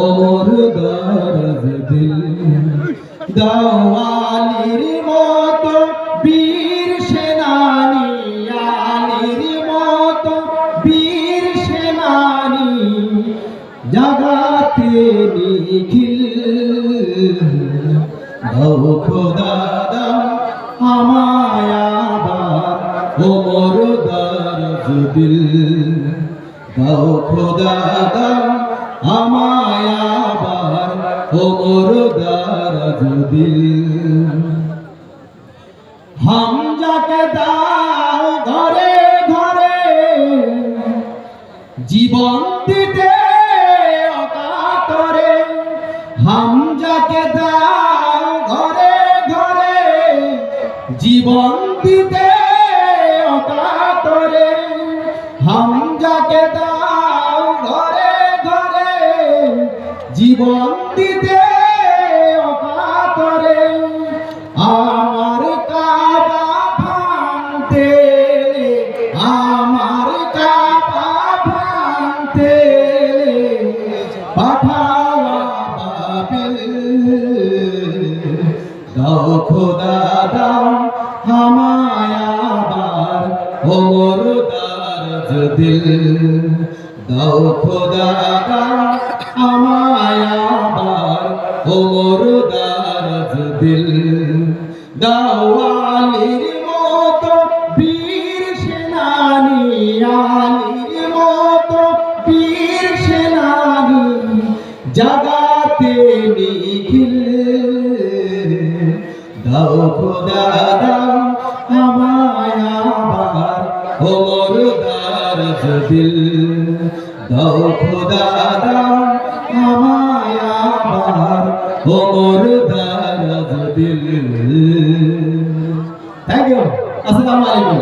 ওমর দরদ দিল। দেওয়ালির মতো বীর সেনানি, আলির মতো বীর সেনানি, জাগাতে নিখিল। দাও খোদা দাও আমায় আবার, ওমর দরদ দিল। দাও খোদা দাও আমায় আবার ওমর দরদ দিল। হামজাকে দাও ঘরে ঘরে, জীবন দিতে অকাতরে। হামজাকে দাও ঘরে ঘরে, জীবন দিতে অকাতরে। হামজাকে দাও জীবন দিতে অকাতরে আমার কাবা ভাঙতে আমার কাবা ভাঙতে পাঠাওয়া দাও খোদা, দাও আমায় আবার ওমর দারজ দিল দাও খোদা দাও আমায় আবার ওমর দারজ দিল দাওয়ালির মতো বীর সেনানি, আলির মতো বীর সেনানি, জাগাতে নিখিল। দাও খোদা দাও আমায় আবার ওমর দারজ দিল দাও খোদা দাও আমায় আবার ওমর দারজ দিল। থ্যাংক ইউ আসসালামু আলাইকুম।